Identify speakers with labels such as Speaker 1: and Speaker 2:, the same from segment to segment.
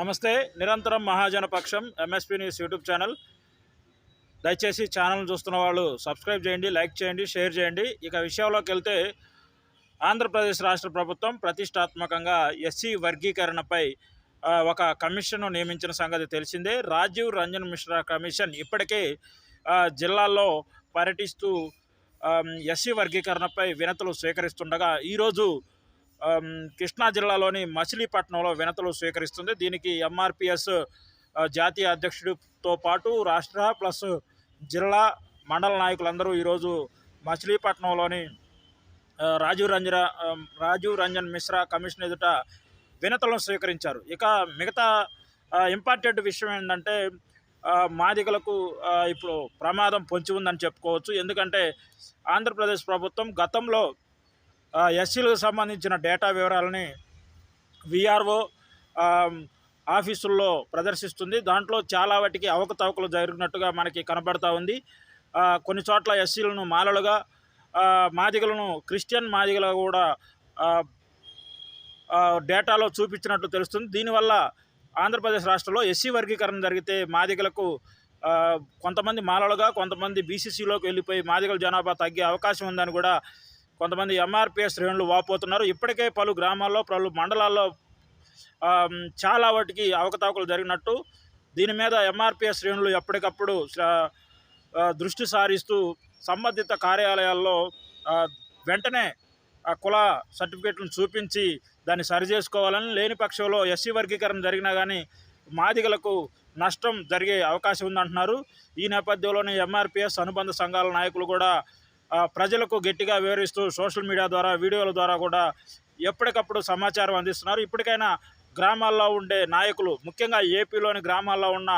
Speaker 1: నమస్తే నిరంతరం మహాజన పక్షం ఎంఎస్పీ న్యూస్ యూట్యూబ్ ఛానల్. దయచేసి ఛానల్ చూస్తున్న వాళ్ళు సబ్స్క్రైబ్ చేయండి లైక్ చేయండి షేర్ చేయండి. ఇక విషయంలోకి వెళ్తే ఆంధ్రప్రదేశ్ రాష్ట్ర ప్రభుత్వం ప్రతిష్టాత్మకంగా ఎస్సీ వర్గీకరణపై ఒక కమిషన్ను నియమించిన సంగతి తెలిసిందే. రాజీవ్ రంజన్ మిశ్రా కమిషన్ ఇప్పటికే జిల్లాల్లో పర్యటిస్తూ ఎస్సీ వర్గీకరణపై వినతులు స్వీకరిస్తుండగా ఈరోజు కృష్ణా జిల్లాలోని మచిలీపట్నంలో వినతులు స్వీకరిస్తుంది. దీనికి ఎంఆర్పిఎస్ జాతీయ అధ్యక్షుడితో పాటు రాష్ట్ర ప్లస్ జిల్లా మండల నాయకులందరూ ఈరోజు మచిలీపట్నంలోని రాజీవ్ రంజన రాజీవ్ రంజన్ మిశ్రా కమిషన్ ఎదుట వినతులను స్వీకరించారు. ఇక మిగతా ఇంపార్టెంట్ విషయం ఏంటంటే ఆ, మాదిగలకు ఇప్పుడు ప్రమాదం పొంచి ఉందని చెప్పుకోవచ్చు. ఎందుకంటే ఆంధ్రప్రదేశ్ ప్రభుత్వం గతంలో ఎస్సీలకు సంబంధించిన డేటా వివరాలని విఆర్ఓ ఆఫీసుల్లో ప్రదర్శిస్తుంది. దాంట్లో చాలా వాటికి అవకతవకలు జరిగినట్టుగా మనకి కనబడతా ఉంది. కొన్ని చోట్ల ఎస్సీలను మాలలుగా మాదిగలను క్రిస్టియన్ మాదిగలుగా కూడా డేటాలో చూపించినట్లు తెలుస్తుంది. దీనివల్ల ఆంధ్రప్రదేశ్ రాష్ట్రంలో ఎస్సీ వర్గీకరణ జరిగితే మాదిగలకు కొంతమంది మాలలుగా కొంతమంది బీసీసీలోకి వెళ్ళిపోయి మాదిగల జనాభా తగ్గే అవకాశం ఉందని కూడా కొంతమంది ఎంఆర్పిఎస్ శ్రేణులు వాపోతున్నారు. ఇప్పటికే పలు గ్రామాల్లో పలు మండలాల్లో చాలా వాటికి అవకతవకలు జరిగినట్టు దీని మీద ఎంఆర్పిఎస్ శ్రేణులు ఎప్పటికప్పుడు శ్ర- దృష్టి సారిస్తూ సంబంధిత కార్యాలయాల్లో వెంటనే ఆ కుల సర్టిఫికేట్లను చూపించి దాన్ని సరిచేసుకోవాలని లేని పక్షంలో ఎస్సీ వర్గీకరణ జరిగినా కానీ మాదిగలకు నష్టం జరిగే అవకాశం ఉందంటున్నారు. ఈ నేపథ్యంలోనే ఎంఆర్పిఎస్ అనుబంధ సంఘాల నాయకులు కూడా ప్రజలకు గట్టిగా వివరిస్తూ సోషల్ మీడియా ద్వారా వీడియోల ద్వారా కూడా ఎప్పటికప్పుడు సమాచారం అందిస్తున్నారు. ఇప్పటికైనా గ్రామాల్లో ఉండే నాయకులు ముఖ్యంగా ఏపీలోని గ్రామాల్లో ఉన్న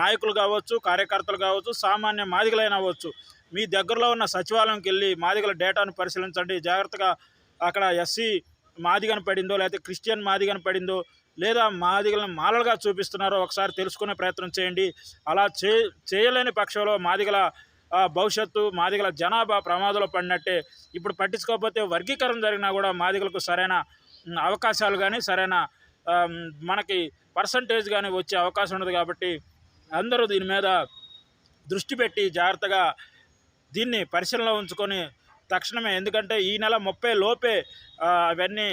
Speaker 1: నాయకులు కావచ్చు కార్యకర్తలు కావచ్చు సామాన్య మాదిగలైన అవ్వచ్చు మీ దగ్గరలో ఉన్న సచివాలయంకి వెళ్ళి మాదిగల డేటాను పరిశీలించండి. జాగ్రత్తగా అక్కడ ఎస్సీ మాదిగన పడిందో లేకపోతే క్రిస్టియన్ మాదిగను పడిందో లేదా మాదిగలను మాలలుగా చూపిస్తున్నారో ఒకసారి తెలుసుకునే ప్రయత్నం చేయండి. అలా చేయలేని పక్షంలో మాదిగల భవిష్యత్తు మాదిగల జనాభా ప్రమాదంలో పడినట్టే. ఇప్పుడు పట్టించుకోకపోతే వర్గీకరణ జరిగినా కూడా మాదిగలకు సరైన అవకాశాలు కానీ సరైన మనకి పర్సంటేజ్ కానీ వచ్చే అవకాశం ఉండదు కాబట్టి అందరూ దీని మీద దృష్టి పెట్టి జాగ్రత్తగా దీన్ని పరిశీలనలో ఉంచుకొని తక్షణమే. ఎందుకంటే ఈ నెల ముప్పై లోపే అవన్నీ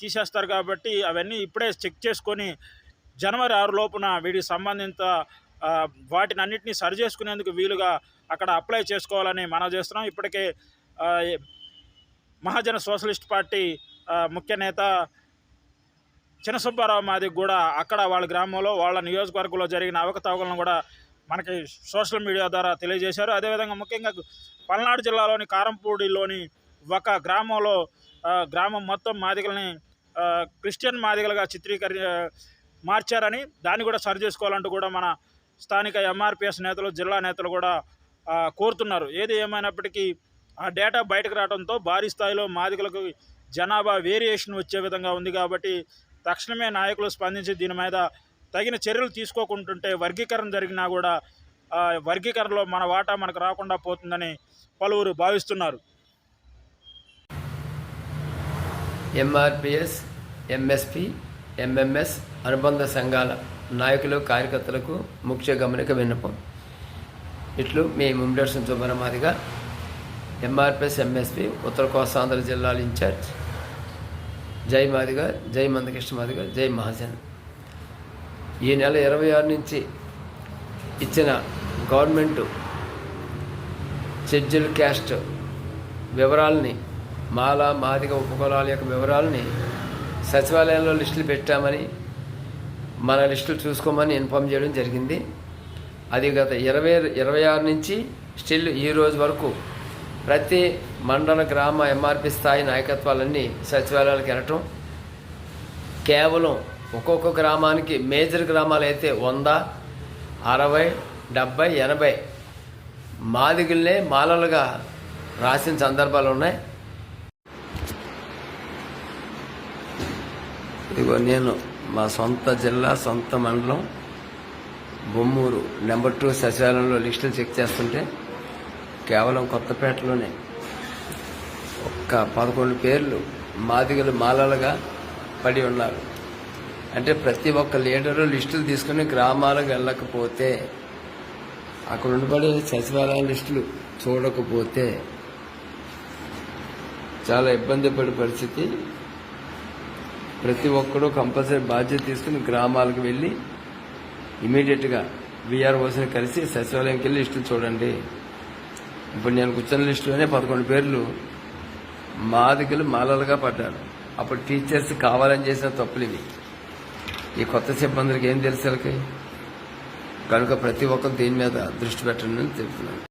Speaker 1: తీసేస్తారు కాబట్టి అవన్నీ ఇప్పుడే చెక్ చేసుకొని జనవరి ఆరు లోపున వీటికి సంబంధిత వాటిని అన్నింటినీ సరి చేసుకునేందుకు వీలుగా అక్కడ అప్లై చేసుకోవాలని మనం చేస్తున్నాం. ఇప్పటికే మహాజన సోషలిస్ట్ పార్టీ ముఖ్య నేత చినసుబ్బారావు మాది కూడా అక్కడ వాళ్ళ గ్రామంలో వాళ్ళ నియోజకవర్గంలో జరిగిన అవకతవకలను కూడా మనకి సోషల్ మీడియా ద్వారా తెలియజేశారు. అదేవిధంగా ముఖ్యంగా పల్నాడు జిల్లాలోని కారంపూడిలోని ఒక గ్రామంలో గ్రామం మొత్తం మాదిగల్ని క్రిస్టియన్ మాదిగలుగా చిత్రీకరి మార్చారని దాన్ని కూడా సరి చేసుకోవాలంటూ కూడా మన స్థానిక ఎంఆర్పిఎస్ నేతలు జిల్లా నేతలు కూడా కోరుతున్నారు. ఏది ఏమైనప్పటికీ ఆ డేటా బయటకు రావడంతో భారీ స్థాయిలో మాదికలకు జనాభా వేరియేషన్ వచ్చే విధంగా ఉంది కాబట్టి తక్షణమే నాయకులు స్పందించి దీని మీద తగిన చర్యలు తీసుకోకుంటుంటే వర్గీకరణ జరిగినా కూడా వర్గీకరణలో మన వాటా మనకు రాకుండా పోతుందని పలువురు భావిస్తున్నారు.
Speaker 2: ఎంఆర్పిఎస్ ఎంఎస్పి ఎంఎంఎస్ అనుబంధ సంఘాల నాయకులు కార్యకర్తలకు ముఖ్య గమనిక విన్నపం. ఇట్లు మీ ముండర్షన్ సుబ్రహ్మాదిగా ఎంఆర్పిఎస్ ఎంఎస్పి ఉత్తర కోస్తాంధ్ర జిల్లాల ఇన్ఛార్జ్. జై మాదిగా జై మందకృష్ణ మాదిగా జై మహాజన్. ఈ నెల ఇరవై ఆరు నుంచి ఇచ్చిన గవర్నమెంట్ షెడ్యూల్ క్యాస్ట్ వివరాలని మాల మాదిగ ఉపకులాల యొక్క వివరాలని సచివాలయంలో లిస్టులు పెట్టామని మన లిస్టులు చూసుకోమని ఇన్ఫామ్ చేయడం జరిగింది. అది గత ఇరవై ఇరవై ఆరు నుంచి స్టిల్ ఈ రోజు వరకు ప్రతి మండల గ్రామ ఎంఆర్పి స్థాయి నాయకత్వాలన్నీ సచివాలయాలకు వెళ్ళటం. కేవలం ఒక్కొక్క గ్రామానికి మేజర్ గ్రామాలు అయితే వంద అరవై డెబ్బై ఎనభై మాదిగుల్నే మాలలుగా రాసిన సందర్భాలు ఉన్నాయి. ఇదిగో నేను మా సొంత జిల్లా సొంత మండలం బొమ్మూరు. నెంబర్ టూ సచివాలయంలో లిస్టులు చెక్ చేస్తుంటే కేవలం కొత్తపేటలోనే ఒక్క పదకొండు పేర్లు మాదిగలు మాలలుగా పడి ఉన్నారు. అంటే ప్రతి ఒక్క లీడరు లిస్టులు తీసుకుని గ్రామాలకు వెళ్ళకపోతే అక్కడ ఉండబడే సచివాలయ లిస్టులు చూడకపోతే చాలా ఇబ్బంది పడే పరిస్థితి ప్రతి ఒక్కరూ కంపల్సరీ బాధ్యత తీసుకుని గ్రామాలకు వెళ్ళి ఇమీడియట్గా విఆర్ఓస్ని కలిసి సచివాలయంకి వెళ్ళి లిస్టులు చూడండి. ఇప్పుడు నేను కూర్చున్న లిస్టులోనే పదకొండు పేర్లు మాదికలు మాలలుగా పడ్డారు. అప్పుడు టీచర్స్ కావాలని చేసిన తప్పులు ఇవి. ఈ కొత్త సిబ్బందులకు ఏం తెలుసు కనుక ప్రతి ఒక్కరు దీని మీద దృష్టి పెట్టండి అని చెప్తున్నాను.